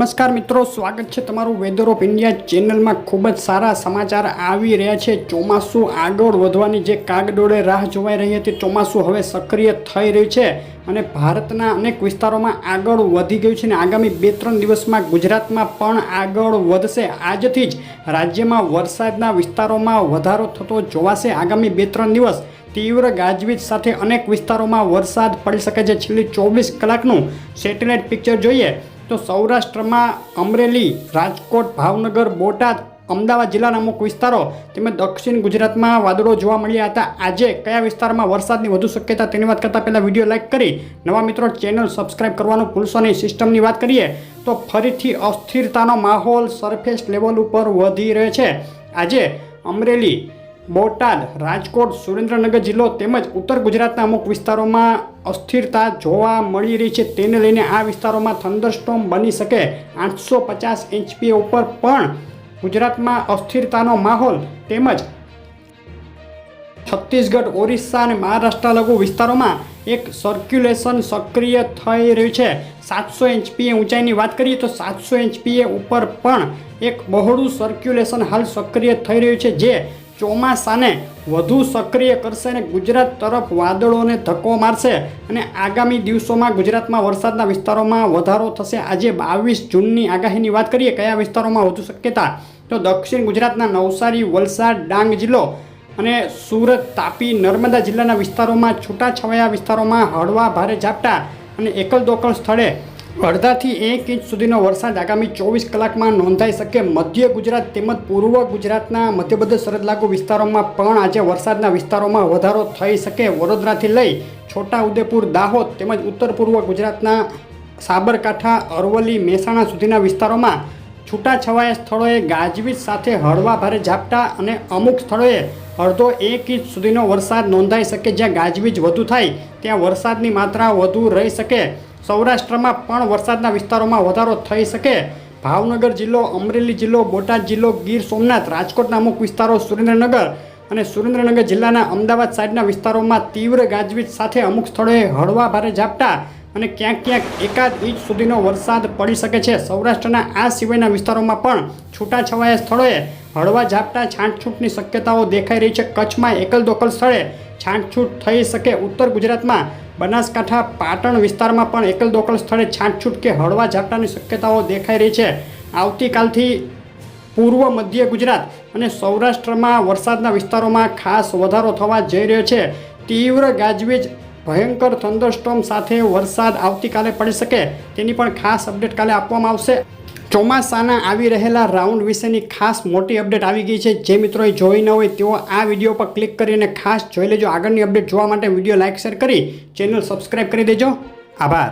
નમસ્કાર મિત્રો, સ્વાગત છે તમારું વેધર ઓફ ઇન્ડિયા ચેનલમાં. ખૂબ જ સારા સમાચાર આવી રહ્યા છે. ચોમાસું આગળ વધવાની જે કાગડોળે રાહ જોવાઈ રહી હતી, ચોમાસું હવે સક્રિય થઈ રહ્યું છે અને ભારતના અનેક વિસ્તારોમાં આગળ વધી ગયું છે અને આગામી બે ત્રણ દિવસમાં ગુજરાતમાં પણ આગળ વધશે. આજથી જ રાજ્યમાં વરસાદના વિસ્તારોમાં વધારો થતો જોવાશે. આગામી બે ત્રણ દિવસ તીવ્ર ગાજવીજ સાથે અનેક વિસ્તારોમાં વરસાદ પડી શકે છે. છેલ્લી ચોવીસ કલાકનું સેટેલાઇટ પિક્ચર જોઈએ તો સૌરાષ્ટ્રમાં અમરેલી રાજકોટ, ભાવનગર, બોટાદ, અમદાવાદ જિલ્લાના અમુક વિસ્તારો તેમજ દક્ષિણ ગુજરાતમાં વાદળો જોવા મળ્યા હતા. આજે કયા વિસ્તારમાં વરસાદની વધુ શક્યતા તેની વાત કરતાં પહેલાં વીડિયો લાઇક કરી, નવા મિત્રો ચેનલ સબસ્ક્રાઇબ કરવાનું ભૂલશો નહીં. સિસ્ટમની વાત કરીએ તો ફરીથી અસ્થિરતાનો માહોલ સરફેસ લેવલ ઉપર વધી રહ્યો છે. આજે અમરેલી બોટાદ, રાજકોટ, સુરેન્દ્રનગર જિલ્લો તેમજ ઉત્તર ગુજરાતના અમુક વિસ્તારોમાં અસ્થિરતા જોવા મળી રહી છે. તેને લઈને આ વિસ્તારોમાં થંડરસ્ટોમ બની શકે. આઠસો પચાસ એચપી ઉપર પણ ગુજરાતમાં અસ્થિરતાનો માહોલ તેમજ છત્તીસગઢ, ઓરિસ્સા અને મહારાષ્ટ્ર લઘુ વિસ્તારોમાં એક સર્ક્યુલેશન સક્રિય થઈ રહ્યું છે. સાતસો એચપીએ ઊંચાઈની વાત કરીએ તો સાતસો એચપીએ ઉપર પણ એક બહોળું સર્ક્યુલેશન હાલ સક્રિય થઈ રહ્યું છે, જે ચોમાસાને વધુ સક્રિય કરશે અને ગુજરાત તરફ વાદળોને ધક્કો મારશે અને આગામી દિવસોમાં ગુજરાતમાં વરસાદના વિસ્તારોમાં વધારો થશે. આજે બાવીસ જૂનની આગાહીની વાત કરીએ, કયા વિસ્તારોમાં વધુ શક્યતા? તો દક્ષિણ ગુજરાતના નવસારી, વલસાડ, ડાંગ જિલ્લો અને સુરત, તાપી, નર્મદા જિલ્લાના વિસ્તારોમાં છૂટાછવાયા વિસ્તારોમાં હળવા ભારે ઝાપટા અને એકલ દોકલ સ્થળે અડધાથી એક ઇંચ સુધીનો વરસાદ આગામી ચોવીસ કલાકમાં નોંધાઈ શકે. મધ્ય ગુજરાત તેમજ પૂર્વ ગુજરાતના મધ્યબદ્ધ સરહદ લાગુ વિસ્તારોમાં પણ આજે વરસાદના વિસ્તારોમાં વધારો થઈ શકે. વડોદરાથી લઈ છોટા ઉદેપુર દાહોદ તેમજ ઉત્તર પૂર્વ ગુજરાતના સાબરકાંઠા, અરવલ્લી, મહેસાણા સુધીના વિસ્તારોમાં છૂટાછવાયા સ્થળોએ ગાજવીજ સાથે હળવા ભારે ઝાપટા અને અમુક સ્થળોએ અડધો એક ઇંચ સુધીનો વરસાદ નોંધાઈ શકે. જ્યાં ગાજવીજ વધુ થાય, ત્યાં વરસાદની માત્રા વધુ રહી શકે. સૌરાષ્ટ્રમાં પણ વરસાદના વિસ્તારોમાં વધારો થઈ શકે. ભાવનગર જિલ્લો, અમરેલી જિલ્લો, બોટાદ જિલ્લો, ગીર સોમનાથ, રાજકોટના અમુક વિસ્તારો સુરેન્દ્રનગર અને સુરેન્દ્રનગર જિલ્લાના અમદાવાદ સાઈડના વિસ્તારોમાં તીવ્ર ગાજવીજ સાથે અમુક સ્થળોએ હળવા ભારે ઝાપટા અને ક્યાંક ક્યાંક એકાદ ઇંચ સુધીનો વરસાદ પડી શકે છે. સૌરાષ્ટ્રના આ સિવાયના વિસ્તારોમાં પણ છૂટાછવાયા સ્થળોએ હળવા ઝાપટા, છાંટછૂટની શક્યતાઓ દેખાઈ રહી છે. કચ્છમાં એકલ દોકલ સ્થળે છાંટછૂટ થઈ શકે. ઉત્તર ગુજરાતમાં બનાસકાંઠા પાટણ વિસ્તારમાં પણ એકલ દોકલ સ્થળે છાંટછૂટ કે હળવા ઝાપટાની શક્યતાઓ દેખાઈ રહી છે. આવતીકાલથી પૂર્વ મધ્ય ગુજરાત અને સૌરાષ્ટ્રમાં વરસાદના વિસ્તારોમાં ખાસ વધારો થવા જઈ રહ્યો છે. તીવ્ર ગાજવીજ, ભયંકર થંડરસ્ટોમ સાથે વરસાદ આવતીકાલે પડી શકે તેની પણ ખાસ અપડેટ કાલે આપવામાં આવશે. ચોમાસાના આવી રહેલા રાઉન્ડ વિશેની ખાસ મોટી અપડેટ આવી ગઈ છે. જે મિત્રોએ જોઈ ન હોય તેઓ આ વીડિયો પર ક્લિક કરીને ખાસ જોઈ લેજો. આગળની અપડેટ જોવા માટે વીડિયો લાઇક શેર કરી ચેનલ સબસ્ક્રાઈબ કરી દેજો. આભાર.